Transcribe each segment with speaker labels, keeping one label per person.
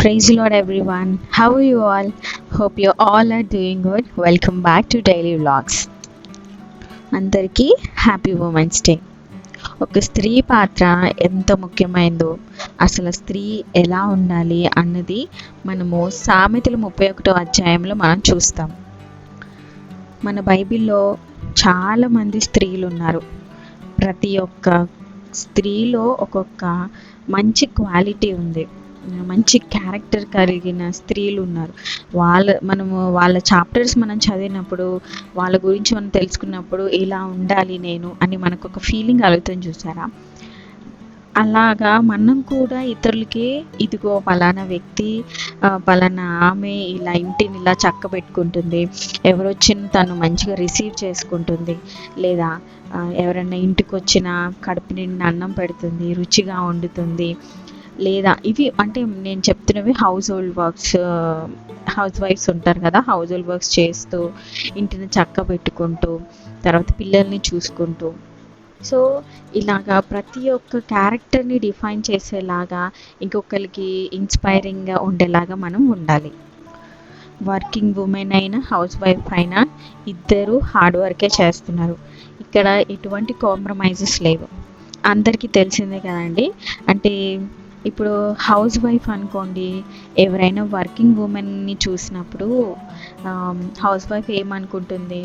Speaker 1: Praise lord every one how are all hope Hope all are doing good welcome back to daily vlogs అందరికీ happy women's day ఒక స్త్రీ పాత్ర ఎంత ముఖ్యమైనదో అసలు స్త్రీ ఎలా ఉండాలి అన్నది మనము సామెతలు ముప్పై ఒకటో అధ్యాయంలో మనం చూస్తాం. మన బైబిల్లో చాలామంది స్త్రీలు ఉన్నారు. ప్రతి ఒక్క స్త్రీలో ఒక్కొక్క మంచి క్వాలిటీ ఉంది. మంచి క్యారెక్టర్ కలిగిన స్త్రీలు ఉన్నారు. వాళ్ళ మనము వాళ్ళ చాప్టర్స్ మనం చదివినప్పుడు వాళ్ళ గురించి మనం తెలుసుకున్నప్పుడు ఇలా ఉండాలి నేను అని మనకు ఒక ఫీలింగ్ కలుగుతుంది చూసారా? అలాగా మనం కూడా ఇతరులకి ఇదిగో పలానా వ్యక్తి పలానా ఆమె ఇలా ఇంటిని ఇలా చక్క పెట్టుకుంటుంది ఎవరొచ్చిన తను మంచిగా రిసీవ్ చేసుకుంటుంది. లేదా ఎవరైనా ఇంటికి వచ్చినా కడుపు నిండిన అన్నం పెడుతుంది రుచిగా వండుతుంది. లేదా ఇవి అంటే నేను చెప్తున్నవి హౌస్ హోల్డ్ వర్క్స్ హౌస్ వైఫ్స్ ఉంటారు కదా హౌస్ హోల్డ్ వర్క్స్ చేస్తూ ఇంటిని చక్క పెట్టుకుంటూ తర్వాత పిల్లల్ని చూసుకుంటూ. సో ఇలాగా ప్రతి ఒక్క క్యారెక్టర్ని డిఫైన్ చేసేలాగా ఇంకొకరికి ఇన్స్పైరింగ్గా ఉండేలాగా మనం ఉండాలి. వర్కింగ్ ఉమెన్ అయినా హౌస్ వైఫ్ అయినా ఇద్దరు హార్డ్ వర్కే చేస్తున్నారు. ఇక్కడ ఎటువంటి కాంప్రమైజెస్ లేవు. అందరికీ తెలిసిందే కదండి. అంటే ఇప్పుడు హౌస్ వైఫ్ అనుకోండి ఎవరైనా వర్కింగ్ ఉమెన్ని చూసినప్పుడు హౌస్ వైఫ్ ఏమనుకుంటుంది?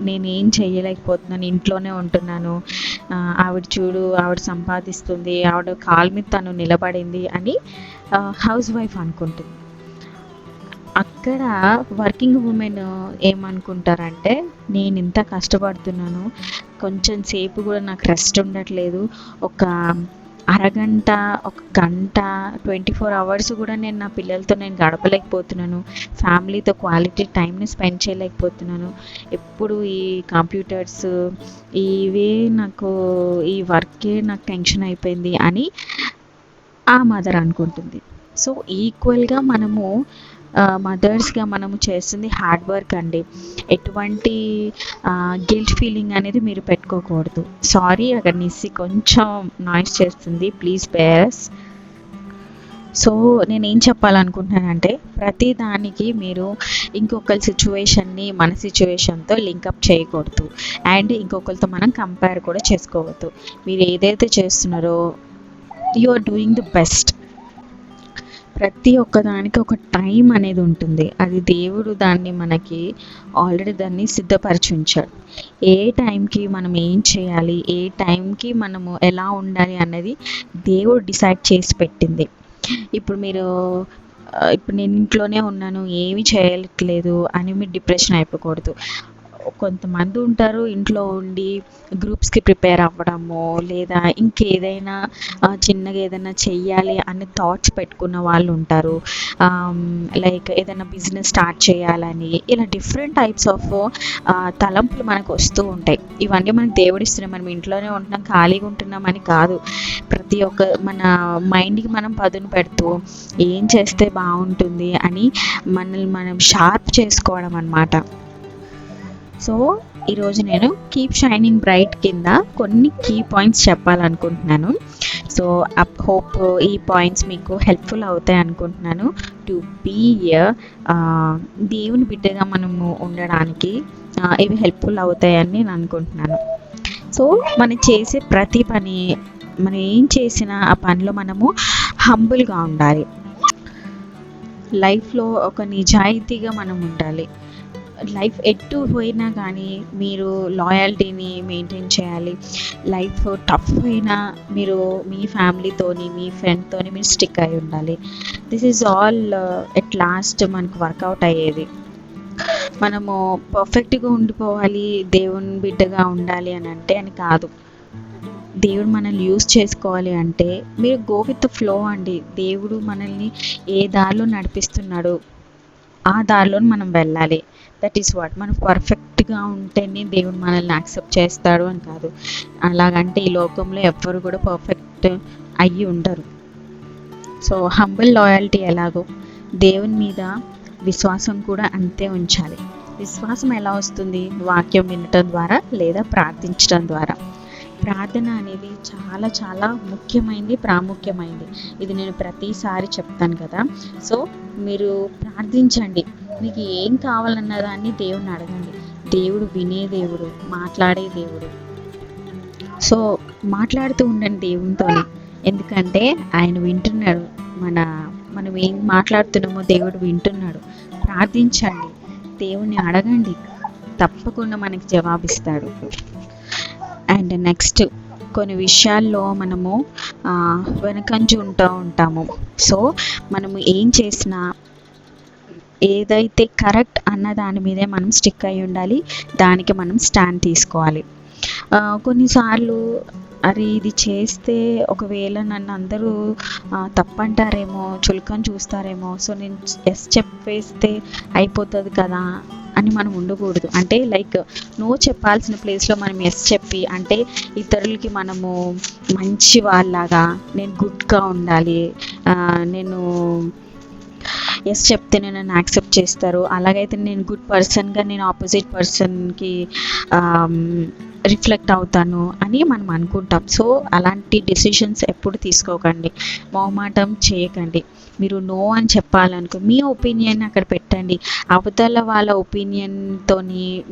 Speaker 1: నేను ఏం చేయలేకపోతున్నాను ఇంట్లోనే ఉంటున్నాను ఆవిడ చూడు ఆవిడ సంపాదిస్తుంది ఆవిడ కాలు మీద తను నిలబడింది అని హౌస్ వైఫ్ అనుకుంటుంది. అక్కడ వర్కింగ్ ఉమెన్ ఏమనుకుంటారంటే నేను ఇంత కష్టపడుతున్నాను కొంచెం సేపు కూడా నాకు రెస్ట్ ఉండట్లేదు ఒక అరగంట ఒక గంట ట్వంటీ ఫోర్ అవర్స్ కూడా నేను నా పిల్లలతో నేను గడపలేకపోతున్నాను. ఫ్యామిలీతో క్వాలిటీ టైంని స్పెండ్ చేయలేకపోతున్నాను. ఎప్పుడు ఈ కంప్యూటర్స్ ఇవే నాకు ఈ వర్కే నాకు టెన్షన్ అయిపోయింది అని ఆ మదర్ అనుకుంటుంది. సో ఈక్వల్గా మనము మదర్స్గా మనము చేస్తుంది హార్డ్ వర్క్ అండి. ఎటువంటి గిల్ట్ ఫీలింగ్ అనేది మీరు పెట్టుకోకూడదు. సారీ అక్కడ నిస్సి కొంచెం నాయిస్ చేస్తుంది. ప్లీజ్ బేరస్ సో నేను ఏం చెప్పాలనుకుంటున్నానంటే ప్రతి దానికి మీరు ఇంకొకరి సిచ్యువేషన్ని మన సిచ్యువేషన్తో లింకప్ చేయకూడదు. అండ్ ఇంకొకరితో మనం కంపేర్ కూడా చేసుకోవద్దు. మీరు ఏదైతే చేస్తున్నారో you are doing the best. ప్రతి ఒక్కదానికి ఒక టైం అనేది ఉంటుంది. అది దేవుడు దాన్ని మనకి ఆల్రెడీ దాన్ని సిద్ధపరిచి ఉంచాడు ఏ టైంకి మనం ఏం చేయాలి? ఏ టైంకి మనము ఎలా ఉండాలి అన్నది దేవుడు డిసైడ్ చేసి పెట్టింది. ఇప్పుడు మీరు ఇప్పుడు నేను ఇంట్లోనే ఉన్నాను ఏమి చేయట్లేదు అని మీరు డిప్రెషన్ అయిపోకూడదు. కొంతమంది ఉంటారు ఇంట్లో ఉండి గ్రూప్స్కి ప్రిపేర్ అవ్వడము లేదా ఇంకేదైనా చిన్నగా ఏదైనా చెయ్యాలి అనే థాట్స్ పెట్టుకున్న వాళ్ళు ఉంటారు. లైక్ ఏదైనా బిజినెస్ స్టార్ట్ చేయాలని ఇలా డిఫరెంట్ టైప్స్ ఆఫ్ తలంపులు మనకు వస్తూ ఉంటాయి. ఇవన్నీ మనకు దేవుడిస్తున్నాయి మనం ఇంట్లోనే ఉంటున్నాం ఖాళీగా ఉంటున్నామని కాదు. ప్రతి ఒక్క మన మైండ్కి మనం పదును పెడుతూ ఏం చేస్తే బాగుంటుంది అని మనల్ని మనం షార్ప్ చేసుకోవడం అన్నమాట. సో ఈరోజు నేను కీప్ షైనింగ్ బ్రైట్ కింద కొన్ని కీ పాయింట్స్ చెప్పాలనుకుంటున్నాను. సో అప్ హోప్ ఈ పాయింట్స్ మీకు హెల్ప్ఫుల్ అవుతాయి అనుకుంటున్నాను. టు బీ దేవుని బిడ్డగా మనము ఉండడానికి ఇవి హెల్ప్ఫుల్ అవుతాయని నేను అనుకుంటున్నాను. సో మనం చేసే ప్రతి పని మనం ఏం చేసినా ఆ పనిలో మనము హంబుల్గా ఉండాలి. లైఫ్లో ఒక నిజాయితీగా మనం ఉండాలి. లైఫ్ ఎటు పోయినా కానీ మీరు లాయల్టీని మెయింటైన్ చేయాలి. లైఫ్ టఫ్ అయినా మీరు మీ ఫ్యామిలీతోని మీ ఫ్రెండ్తోని మీరు స్టిక్ అయి ఉండాలి. This is all at last మనకు వర్కౌట్ అయ్యేది. మనము పర్ఫెక్ట్గా ఉండిపోవాలి దేవుని బిడ్డగా ఉండాలి అని అంటే అని కాదు. దేవుడు మనల్ని యూస్ చేసుకోవాలి అంటే మీరు గో విత్ ఫ్లో అండి. దేవుడు మనల్ని ఏ దారిలో నడిపిస్తున్నాడు? ఆ దారిలో మనం వెళ్ళాలి. దట్ ఈస్ వాట్ మనం పర్ఫెక్ట్గా ఉంటేనే దేవుడు మనల్ని యాక్సెప్ట్ చేస్తాడు అని కాదు. అలాగంటే ఈ లోకంలో ఎవ్వరు కూడా పర్ఫెక్ట్ అయ్యి ఉండరు. సో హంబుల్ లాయల్టీ ఎలాగో దేవుని మీద విశ్వాసం కూడా అంతే ఉంచాలి. విశ్వాసం ఎలా వస్తుంది? వాక్యం వినటం ద్వారా లేదా ప్రార్థించడం ద్వారా. ప్రార్థన అనేది చాలా చాలా ముఖ్యమైనది ప్రాముఖ్యమైనది ఇది నేను ప్రతిసారి చెప్తాను కదా. సో మీరు ప్రార్థించండి. మీకు ఏం కావాలన్న దాన్ని దేవుని అడగండి. దేవుడు వినే దేవుడు మాట్లాడే దేవుడు. సో మాట్లాడుతూ ఉండండి దేవునితో ఎందుకంటే ఆయన వింటున్నాడు. మన మనం ఏం మాట్లాడుతున్నామో దేవుడు వింటున్నాడు. ప్రార్థించండి. దేవుణ్ణి అడగండి. తప్పకుండా మనకి జవాబిస్తాడు. అండ్ నెక్స్ట్ కొన్ని విషయాల్లో మనము వెనకంజు ఉంటూ ఉంటాము. సో మనము ఏం చేసినా ఏదైతే కరెక్ట్ అన్న దాని మీదే మనం స్టిక్ అయి ఉండాలి. దానికి మనం స్టాండ్ తీసుకోవాలి. కొన్నిసార్లు అరే ఇది చేస్తే ఒకవేళ నన్ను అందరూ తప్పంటారేమో చులకని చూస్తారేమో. సో నేను ఎస్ చెప్పేస్తే అయిపోతుంది కదా. అని మనం ఉండకూడదు. అంటే లైక్ నో చెప్పాల్సిన ప్లేస్లో మనం ఎస్ చెప్పి అంటే ఇతరులకి మనము మంచి వాళ్ళలాగా నేను గుడ్గా ఉండాలి నేను ఎస్ చెప్తే నేను నన్ను యాక్సెప్ట్ చేస్తారు. అలాగైతే నేను గుడ్ పర్సన్గా నేను ఆపోజిట్ పర్సన్కి రిఫ్లెక్ట్ అవుతాను అని మనం అనుకుంటాం. సో అలాంటి డెసిషన్స్ ఎప్పుడు తీసుకోకండి. మొహమాటం చేయకండి. మీరు నో అని చెప్పాలనుకో మీ ఒపీనియన్ అక్కడ పెట్టండి. అవతల వాళ్ళ ఒపీనియన్తో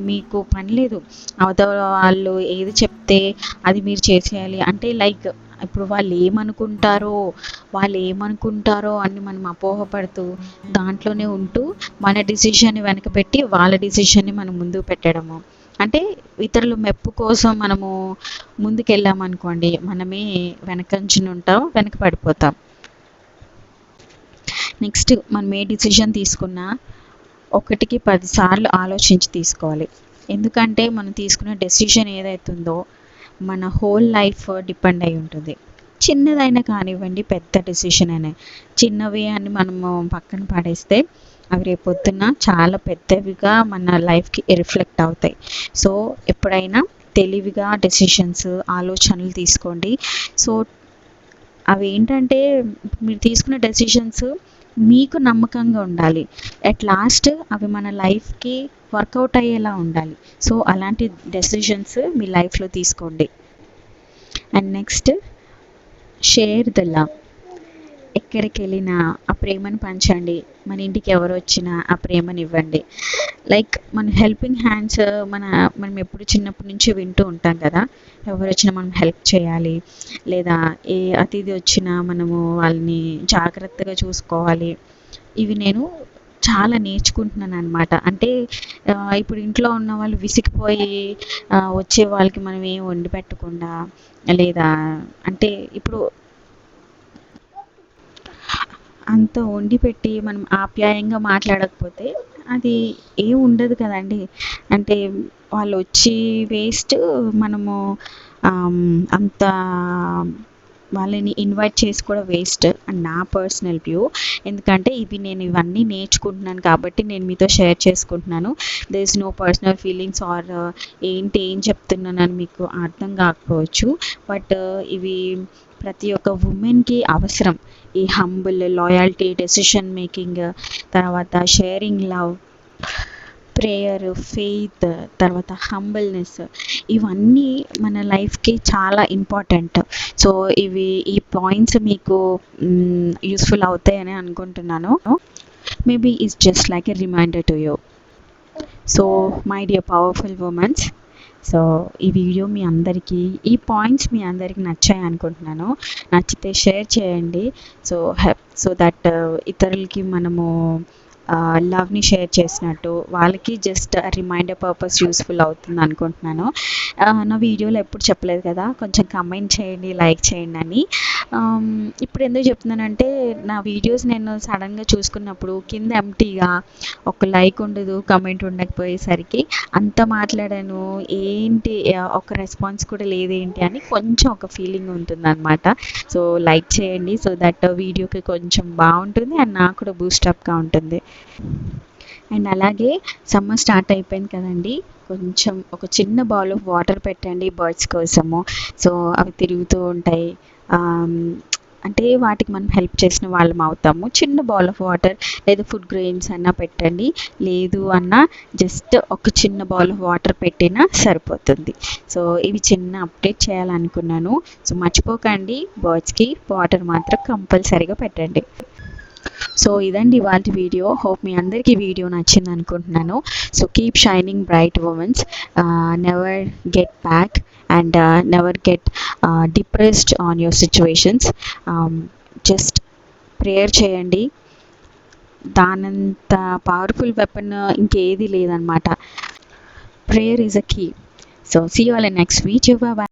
Speaker 1: మీకు పని లేదు. అవతల వాళ్ళు ఏది చెప్తే అది మీరు చేసేయాలి. అంటే లైక్ ఇప్పుడు వాళ్ళు ఏమనుకుంటారో వాళ్ళు ఏమనుకుంటారో అని మనం అపోహపడుతూ దాంట్లోనే ఉంటూ మన డిసిషన్ని వెనక పెట్టి వాళ్ళ డిసిషన్ని మనం ముందుకు పెట్టడము. అంటే ఇతరుల మెప్పు కోసం మనము ముందుకెళ్ళామనుకోండి మనమే వెనకంచుని ఉంటాం వెనక పడిపోతాం. నెక్స్ట్ మనం ఏ డిసిషన్ తీసుకున్నా ఒకటికి పదిసార్లు ఆలోచించి తీసుకోవాలి. ఎందుకంటే మనం తీసుకున్న డెసిషన్ ఏదైతుందో మన హోల్ లైఫ్ డిపెండ్ అయి ఉంటుంది. చిన్నదైనా కానివ్వండి పెద్ద డెసిషన్ అయినా. చిన్నవి అని మనము పక్కన పడేస్తే అవి రేపొద్దున చాలా పెద్దవిగా మన లైఫ్కి రిఫ్లెక్ట్ అవుతాయి. సో ఎప్పుడైనా తెలివిగా డెసిషన్స్ ఆలోచనలు తీసుకోండి. సో అవి ఏంటంటే మీరు తీసుకున్న డెసిషన్స్ మీకు నమ్మకంగా ఉండాలి. అట్ లాస్ట్ అవి మన లైఫ్కి వర్కౌట్ అయ్యేలా ఉండాలి. సో అలాంటి డెసిషన్స్ మీ లైఫ్లో తీసుకోండి. And next share the love ఎక్కడికి వెళ్ళినా ఆ ప్రేమను పంచండి. మన ఇంటికి ఎవరు వచ్చినా ఆ ప్రేమను ఇవ్వండి. లైక్ మన హెల్పింగ్ హ్యాండ్స్ మన మనం ఎప్పుడు చిన్నప్పటి నుంచి వింటూ ఉంటాం కదా. ఎవరు వచ్చినా మనం హెల్ప్ చేయాలి. లేదా ఏ అతిథి వచ్చినా మనము వాళ్ళని జాగ్రత్తగా చూసుకోవాలి. ఇవి నేను చాలా నేర్చుకుంటున్నాను అనమాట అంటే ఇప్పుడు ఇంట్లో ఉన్న వాళ్ళు విసిగిపోయి వచ్చే వాళ్ళకి మనం ఏం వండి పెట్టకుండా లేదా అంటే ఇప్పుడు అంత వండి పెట్టి మనం ఆప్యాయంగా మాట్లాడకపోతే అది ఏం ఉండదు కదండి. అంటే వాళ్ళు వచ్చి వేస్ట్ మనము అంత వాళ్ళని ఇన్వైట్ చేసి కూడా వేస్ట్ అండ్ నా పర్సనల్ వ్యూ ఎందుకంటే ఇవి నేను ఇవన్నీ నేర్చుకుంటున్నాను కాబట్టి నేను మీతో షేర్ చేసుకుంటున్నాను. There is no personal feelings are ఏంటి ఏం చెప్తున్నానని మీకు అర్థం కాకపోవచ్చు. బట్ uh, ఇవి ప్రతి ఒక్క ఉమెన్కి అవసరం. ఈ హంబుల్ లాయాలిటీ డెసిషన్ మేకింగ్ తర్వాత షేరింగ్ లవ్ ప్రేయర్ ఫెయిత్ తర్వాత హంబల్నెస్ ఇవన్నీ మన లైఫ్కి చాలా ఇంపార్టెంట్ సో ఇవి ఈ పాయింట్స్ మీకు యూస్ఫుల్ అవుతాయని అనుకుంటున్నాను. Maybe it's just like a reminder to you so my dear powerful womens so ఈ వీడియో మీ అందరికీ ఈ పాయింట్స్ మీ అందరికీ నచ్చాయి అనుకుంటున్నాను. నచ్చితే షేర్ చేయండి. సో సో దట్ ఇతరులకి మనము లవ్ని షేర్ చేసినట్టు వాళ్ళకి జస్ట్ రిమైండర్ పర్పస్ యూస్ఫుల్ అవుతుంది అనుకుంటున్నాను. నా వీడియోలో ఎప్పుడు చెప్పలేదు కదా కొంచెం కమెంట్ చేయండి లైక్ చేయండి అని. ఇప్పుడు ఎందుకు చెప్తున్నానంటే నా వీడియోస్ నేను సడన్గా చూసుకున్నప్పుడు కింద ఎంటీగా ఒక లైక్ ఉండదు కమెంట్ ఉండకపోయేసరికి అంత మాట్లాడాను ఏంటి ఒక రెస్పాన్స్ కూడా లేదేంటి అని కొంచెం ఒక ఫీలింగ్ ఉంటుంది అనమాట సో లైక్ చేయండి సో దట్ వీడియోకి కొంచెం బాగుంటుంది అండ్ నాకు కూడా బూస్టప్గా ఉంటుంది. అండ్ అలాగే సమ్మర్ స్టార్ట్ అయిపోయింది కదండి. కొంచెం ఒక చిన్న బౌల్ ఆఫ్ వాటర్ పెట్టండి బర్డ్స్ కోసము. సో అవి తిరుగుతూ ఉంటాయి. అంటే వాటికి మనం హెల్ప్ చేసిన వాళ్ళం అవుతాము. చిన్న బౌల్ ఆఫ్ వాటర్ లేదా ఫుడ్ గ్రెయిన్స్ అన్నా పెట్టండి. లేదు అన్నా జస్ట్ ఒక చిన్న బౌల్ ఆఫ్ వాటర్ పెట్టినా సరిపోతుంది. సో ఇవి చిన్న అప్డేట్ చేయాలనుకున్నాను. సో మర్చిపోకండి బర్డ్స్కి వాటర్ మాత్రం కంపల్సరీగా పెట్టండి. సో ఇదండి వాళ్ళ వీడియో. హోప్ మీ అందరికీ వీడియో నచ్చింది అనుకుంటున్నాను. So keep shining bright women's never get back and never get depressed on your situations just prayer చేయండి. దానంత పవర్ఫుల్ వెపన్ ఇంకేది లేదనమాట. Prayer is a key so see all next week bye